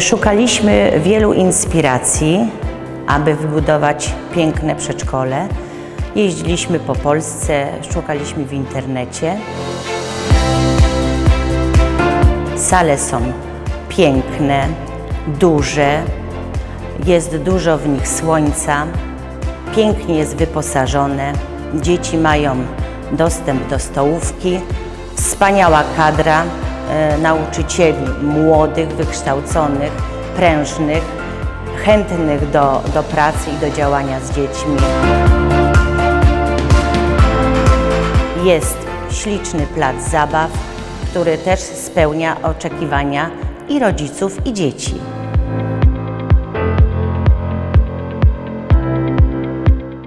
Szukaliśmy wielu inspiracji, aby wybudować piękne przedszkole. Jeździliśmy po Polsce, szukaliśmy w internecie. Sale są piękne, duże, jest dużo w nich słońca, pięknie jest wyposażone, dzieci mają dostęp do stołówki, wspaniała kadra nauczycieli młodych, wykształconych, prężnych, chętnych do, do pracy i do działania z dziećmi. Jest śliczny plac zabaw, który też spełnia oczekiwania i rodziców, i dzieci.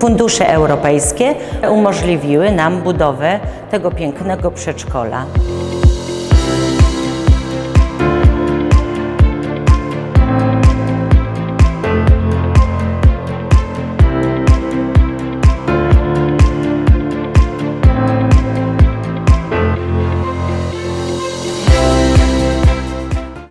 Fundusze europejskie umożliwiły nam budowę tego pięknego przedszkola.